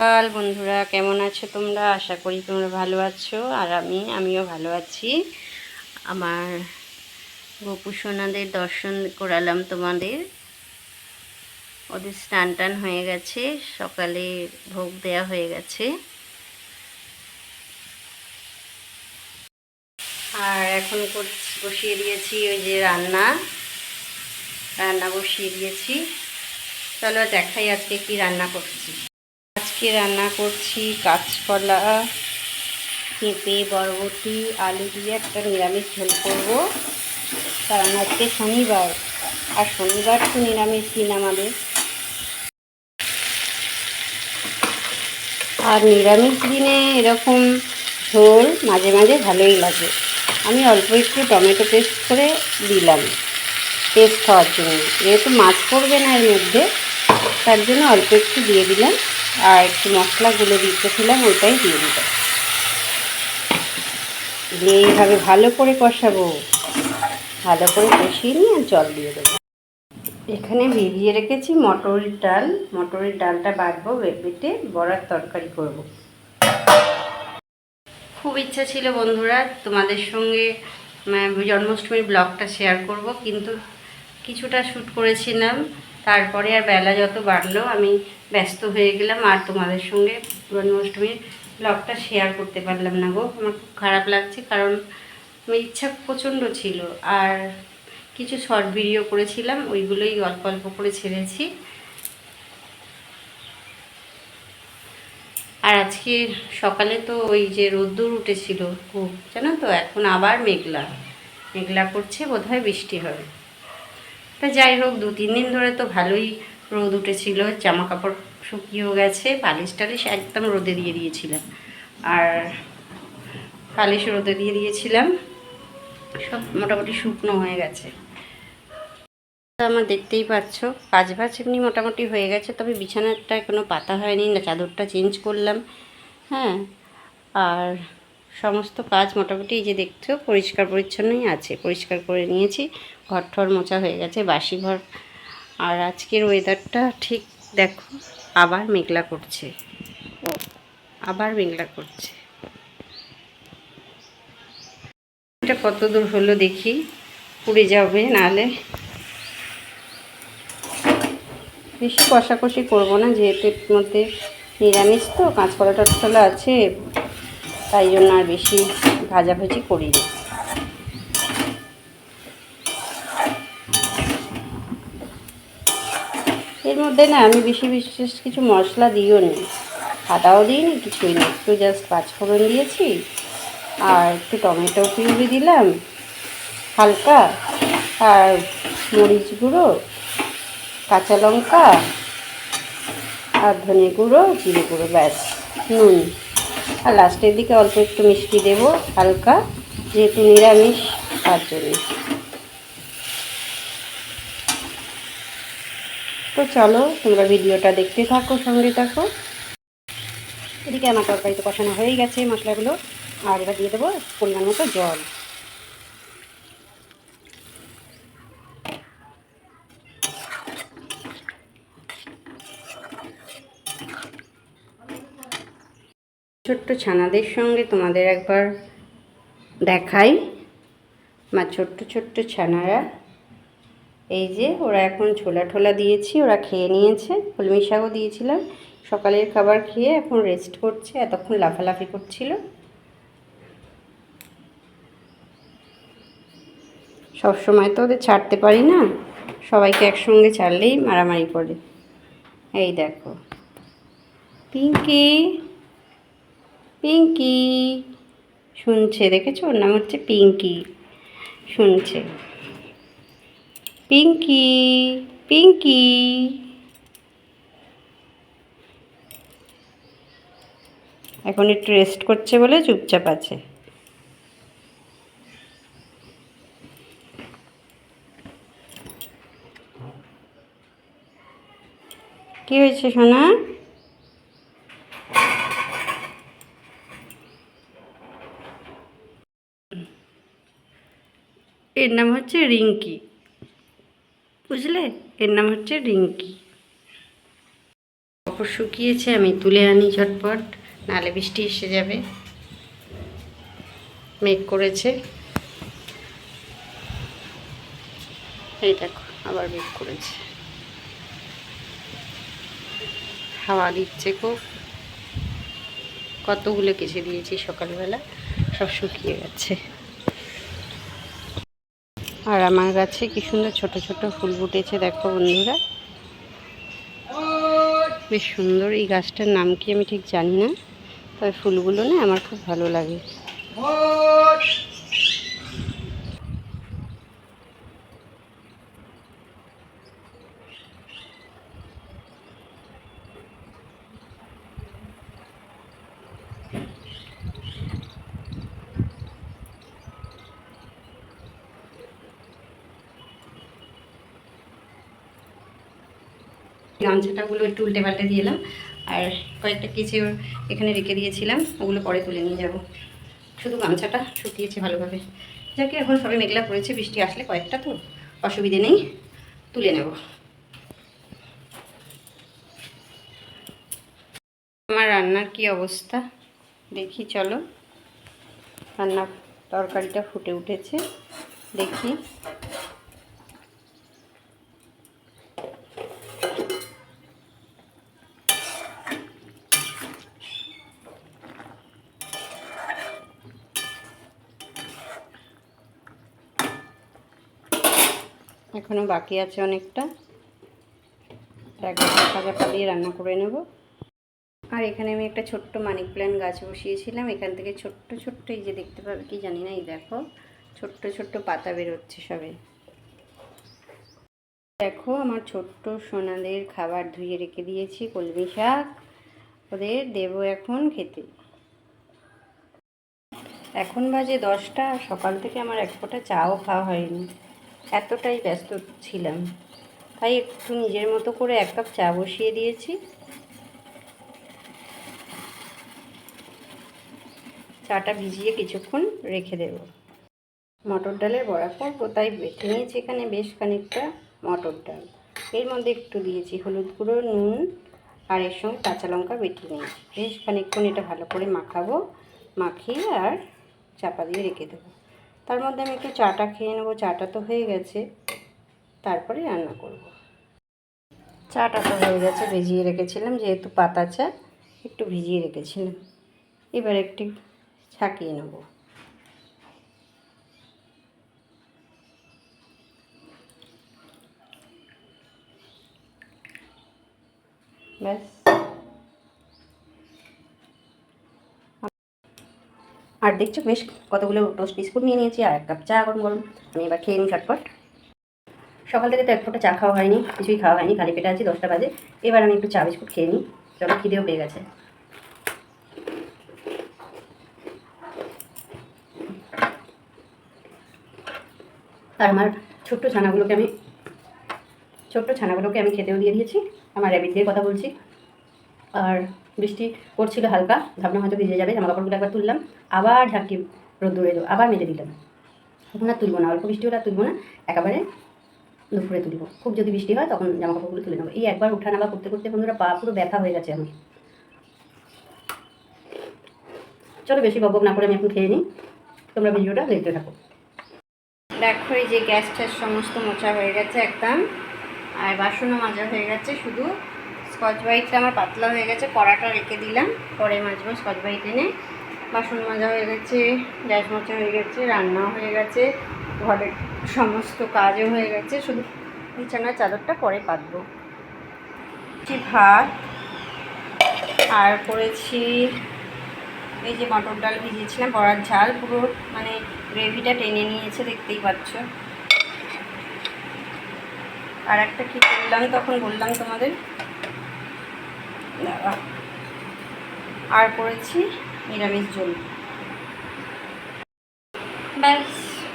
সকাল, বন্ধুরা, কেমন আছো তোমরা? আশা করি তোমরা ভালো আছো, আর আমি, আমিও ভালো আছি। আমার গোপু সোনাদের দর্শন করালাম তোমাদের। ওদের স্নান টান হয়ে গেছে, সকালে ভোগ দেয়া হয়ে গেছে। আর এখন বসিয়ে দিয়েছি ওই যে রান্না। রান্না বসিয়ে দিয়েছি। চলো দেখাই আজকে কি রান্না করছি। আজকে রান্না করছি কাঁচকলা, পেঁপে, বরবটি, আলু দিয়ে একটা নিরামিষ ঝোল করব। কারণ আজকে শনিবার, আর শনিবার তো নিরামিষ দিন আমাদের। আর নিরামিষ দিনে এরকম ঝোল মাঝে মাঝে ভালোই লাগে। আমি অল্প একটু টমেটো পেস্ট করে দিলাম টেস্ট হওয়ার জন্য। যেহেতু মাছ পড়বে না এর মধ্যে, তার জন্য অল্প একটু দিয়ে দিলাম। আর একটু মশলা মশলাগুলো দিতেছিলাম ওইটাই দিয়ে দিলাম দিয়ে এইভাবে ভালো করে কষাবো। ভালো করে কষিয়ে নিয়ে জল দিয়ে দেবো। এখানে ভিজিয়ে রেখেছি মটরের ডাল। মটরের ডালটা বাটবো বেটে বড়ার তরকারি করব। খুব ইচ্ছা ছিল বন্ধুরা তোমাদের সঙ্গে জন্মাষ্টমীর ব্লগটা শেয়ার করব, কিন্তু কিছুটা শ্যুট করেছিলাম। তারপরে আর বেলা যত বাড়লো, আমি ব্যস্ত হয়ে গেলাম আর তোমাদের সঙ্গে জন্মাষ্টমীর ব্লগটা শেয়ার করতে পারলাম না গো। আমার খুব খারাপ লাগছে কারণ আমার ইচ্ছা প্রচণ্ড ছিল আর কিছু শর্ট ভিডিও করেছিলাম, ওইগুলোই অল্প অল্প করে ছেড়েছি। আর আজকে সকালে তো ওই যে রোদ্দুর উঠেছিল, খুব, জানো তো? এখন আবার মেঘলা। মেঘলা করছে, বোধহয় বৃষ্টি হবে। তা যাই হোক, দু তিন দিন ধরে তো ভালোই রোদ উঠেছিল। জামা কাপড় শুকিয়েও গেছে পালিশ টালিশ একদম রোদে দিয়ে দিয়েছিলাম। আর পালিশ রোদে দিয়ে দিয়েছিলাম, সব মোটামুটি শুকনো হয়ে গেছে। আমার দেখতেই পাচ্ছ কাজ বাজ এমনি মোটামুটি হয়ে গেছে, তবে বিছানাটা কোনো পাতা হয়নি, না চাদরটা চেঞ্জ করলাম হ্যাঁ। আর সমস্ত কাজ মোটামুটি এই যে দেখছ, পরিষ্কার পরিচ্ছন্নই আছে। পরিষ্কার করে নিয়েছি ঘর ঠর মোছা হয়ে গেছে, বাসি ঘর। আর আজকের ওয়েদারটা ঠিক দেখো, আবার মেঘলা করছে। আবার মেঘলা করছে। এটা কত দূর হলো দেখি, পুড়ে যাবে নাহলে বেশি কষাকষি করব না, যেহেতু এর মধ্যে নিরামিষ তো কাঁচকলা টাচকলা আছে তাই জন্য আর বেশি ভাজাভাজি করি না এর মধ্যে না আমি বেশি বিশেষ কিছু মশলা দিও নি। আদাও দিইনি, কিছুই না। একটু জাস্ট পাঁচফোড়ন দিয়েছি, আর একটু টমেটো পিউরি দিলাম, হালকা, আর মরিচ গুঁড়ো, কাঁচা লঙ্কা, আর ধনে গুঁড়ো, জিরে গুঁড়ো, ব্যাস, নুন। আর লাস্টের দিকে অল্প একটু মিষ্টি দেব, হালকা, যেহেতু নিরামিষ, তার জন্য। তো চলো, তোমরা ভিডিওটা দেখতে থাকো, সঙ্গে থাকো। এদিকে আমার তরকারিতে কষানো হয়ে গেছে মশলাগুলো। আর এবার দিয়ে দেবো পরিমাণ মতো জল। ছোট্ট ছানাদের সঙ্গে তোমাদের একবার দেখাই। আমার ছোট্ট ছোট্ট ছানারা। এই যে ওরা এখন ছোলা ঠোলা দিয়েছি, ওরা খেয়ে নিয়েছে। কলমি শাকও দিয়েছিলাম। সকালের খাবার খেয়ে এখন রেস্ট করছে, এতক্ষণ লাফালাফি করছিল। সব সময় তো ওদের ছাড়তে পারি না, সবাইকে একসঙ্গে ছাড়লেই মারামারি করে। এই দেখো। পিঙ্কি! পিঙ্কি। শুনছে, দেখেছ? ওর নাম হচ্ছে পিঙ্কি। শুনছে। পিঙ্কি পিঙ্কি। এখন একটু রেস্ট করছে বলে চুপচাপ আছে। কি হয়েছে সোনা? এর নাম হচ্ছে রিঙ্কি। বুঝলে? এর নাম হচ্ছে রিঙ্কি। কাপড় শুকিয়েছে, আমি তুলে আনি ঝটপট, নালে বৃষ্টি এসে যাবে। মেঘ করেছে। এই দেখো, আবার মেঘ করেছে। হাওয়া দিচ্ছে খুব। কতগুলো কেচে দিয়েছি সকালবেলা, সব শুকিয়ে গেছে। আর আমার গাছে কি সুন্দর ছোট ছোট ফুল ফুটেছে, দেখো বন্ধুরা। বেশ সুন্দর, এই গাছটার নাম কি আমি ঠিক জানি না, তবে ফুলগুলো না আমার খুব ভালো লাগে। গামছাটাগুলো একটু উল্টে পাল্টে দিয়ে এলাম। আর কয়েকটা ওর এখানে রেখে দিয়েছিলাম, ওগুলো পরে তুলে নিয়ে যাব। শুধু গামছাটা শুকিয়েছে ভালোভাবে। যাকে, এখন সবে মেঘলা পড়েছে বৃষ্টি আসলে কয়েকটা তো অসুবিধে নেই, তুলে নেব। আমার রান্নার কি অবস্থা? দেখি, চলো। রান্না তরকারিটা ফুটে উঠেছে, দেখি। এখনও বাকি আছে অনেকটা। একবার ভাজা পালিয়ে রান্না করে নেব। আর এখানে আমি একটা ছোট্ট মানি প্ল্যান্ট গাছ বসিয়েছিলাম। এখান থেকে ছোট্ট ছোট্ট, এই যে দেখতে পাবে কি জানি না, এই দেখো, ছোট্ট ছোট্ট পাতা বেরোচ্ছে সবে। দেখো, আমার ছোট্ট সোনাদের খাবার ধুয়ে রেখে দিয়েছি, কলমি শাক। ওদের দেবো এখন খেতে। এখন বাজে দশটা, সকাল থেকে আমার এক ফোঁটা চাও খাওয়া হয়নি। এতটাই ব্যস্ত ছিলাম। তাই একটু নিজের মতো করে এক কাপ চা বসিয়ে দিয়েছি। চাটা ভিজিয়ে কিছুক্ষণ রেখে দেব। মটর ডালের বড়া করব, তাই বেটে নিয়েছি এখানে বেশ খানিকটা মটর ডাল। এর মধ্যে একটু দিয়েছি হলুদ গুঁড়ো, নুন আর এর সঙ্গে কাঁচা লঙ্কা বেটে নিয়েছি। বেশ খানিকক্ষণ এটা ভালো করে মাখাবো, মাখিয়ে আর চাপা দিয়ে রেখে দেবো। তার মধ্যে আমি একটু চাটা খেয়ে নেব। চাটা তো হয়ে গেছে। তারপরে রান্না করব। চাটা তো হয়ে গেছে, ভিজিয়ে রেখেছিলাম। যেহেতু পাতা চা, একটু ভিজিয়ে রেখেছিলাম। এবার একটু ছাকিয়ে নেব। ব্যাস। আর দেখছ বেশ কতগুলো টোস্ট বিস্কুট নিয়ে নিয়েছি, আর এক কাপ চা গরম গরম। আমি এবার খেয়ে নিই ঝটপট। সকাল থেকে তো এক ফোঁটা চা খাওয়া হয়নি, কিছুই খাওয়া হয়নি, খালি পেটে আছি, দশটা বাজে। এবার আমি একটু চা বিস্কুট খেয়ে নিই, চলো খিদেও পেয়ে গেছে। আর আমার ছোট্ট ছানাগুলোকে আমি, ছোট্ট ছানাগুলোকে আমি খেতেও দিয়ে দিয়েছি, আমার র্যাবিট দিয়ে কথা বলছি। আর বৃষ্টি পড়ছিল হালকা ভাবলাম হয়তো ভিজে যাবে জামা কাপড়গুলো একবার তুললাম, আবার ঝাঁকি রোদ্দুরে এলো আবার মেজে দিলাম। এখন আর তুলবো না, অল্প বৃষ্টি হলে আর তুলবো না, একেবারে দুপুরে তুলবো। খুব যদি বৃষ্টি হয় তখন জামা কাপড়গুলো তুলে নেব। এই একবার উঠা নামা করতে করতে বন্ধুরা পা পুরো ব্যথা হয়ে গেছে আমার। চলো বেশি বকবক না করে আমি এখন খেয়ে নিই। তোমরা ভিডিওটা দেখতে থাকো। দেখো এই যে গ্যাস ট্যাস সমস্ত মোছা হয়ে গেছে একদম, আর বাসনও মাজা হয়ে গেছে, শুধু স্কচ ব্রাইটটা আমার পাতলা হয়ে গেছে, কড়াটা রেখে দিলাম। পরে মাজবো স্কচ ব্রাইট এনে বাসন মাজা হয়ে গেছে, গ্যাস মোচা হয়ে গেছে, রান্নাও হয়ে গেছে, ঘরের সমস্ত কাজও হয়ে গেছে। শুধু বিছানার চাদরটা পরে পাতবো। ভাত, আর করেছি এই যে মটর ডাল ভিজিয়েছিলাম, বড়ার ঝাল। পুরো মানে গ্রেভিটা টেনে নিয়েছে, দেখতেই পাচ্ছ। আর একটা কি করলাম তখন বললাম তোমাদের? আর করেছি নিরামিষ ঝোল ব্যাস,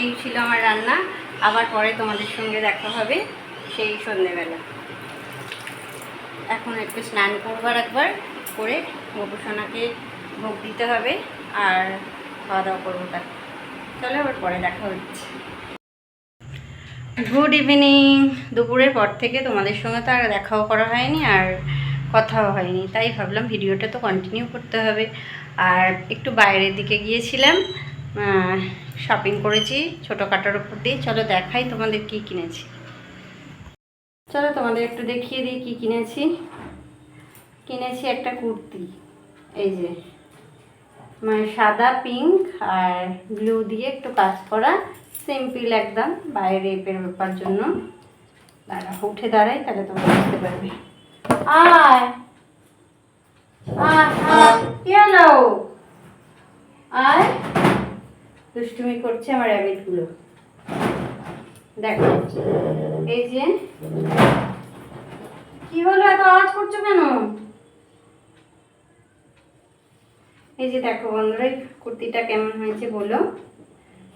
এই ছিল আমার রান্না। আবার পরে তোমাদের সঙ্গে দেখা হবে সেই সন্ধেবেলা। এখন একটু স্নান করবার একবার করে গোপুসোনাকে ভোগ দিতে হবে আর খাওয়া দাওয়া করব তার। চলো, আবার পরে দেখা হচ্ছে। Good evening. দুপুরের পর থেকে তোমাদের সঙ্গে তো আর দেখাও করা হয়নি আর কথাও হয়নি, তাই ভাবলাম ভিডিওটা তো কন্টিনিউ করতে হবে। আর একটু বাইরের দিকে গিয়েছিলাম শপিং করেছি ছোটো ছোটোখাটোর উপর দিয়ে। চলো দেখাই তোমাদের কি কিনেছি। চলো তোমাদের একটু দেখিয়ে দিই কি কিনেছি। কিনেছি একটা কুর্তি, এই যে। মানে সাদা পিঙ্ক আর ব্লু দিয়ে একটু কাজ করা সিম্পল একদম বাইরে বেরোবার জন্য। দাঁড়া উঠে দাঁড়াই, তাহলে তোমরা বুঝতে পারবে। আয়। আয় কি হলো? আয়। দুষ্টুমি করছে আমার র্যাবিটগুলো দেখো, এই যে, কি হলো? এত আওয়াজ করছ কেন? এই যে দেখো বন্ধুরা, এই কুর্তিটা কেমন হয়েছে বলো?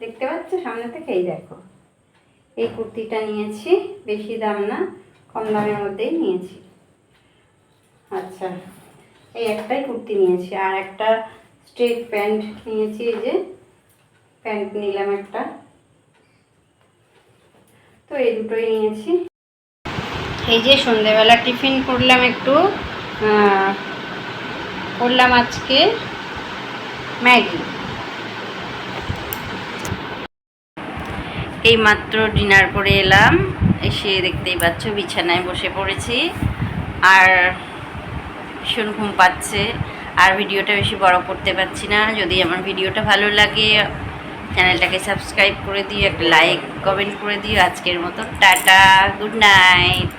দেখতে পাচ্ছ? সামনে থেকে এই দেখো। এই কুর্তিটা নিয়েছি, বেশি দাম না, কম দামের মধ্যেই নিয়েছি। আচ্ছা এই একটাই কুর্তি নিয়েছি। আর একটা স্ট্রেট প্যান্ট নিয়েছি, এই যে প্যান্ট নিলাম একটা। তো এই দুটোই নিয়েছি। এই যে সন্ধেবেলা টিফিন করলাম একটু করলাম আজকে ম্যাগি। এই মাত্র ডিনার করে এলাম, এসে দেখতেই পাচ্ছ বিছানায় বসে পড়েছি। আর ভীষণ ঘুম পাচ্ছে, আর ভিডিওটা বেশি বড় করতে পারছি না। যদি আমার ভিডিওটা ভালো লাগে, চ্যানেলটাকে সাবস্ক্রাইব করে দিও, একটা লাইক, কমেন্ট করে দিও। আজকের মতো টাটা, গুড নাইট।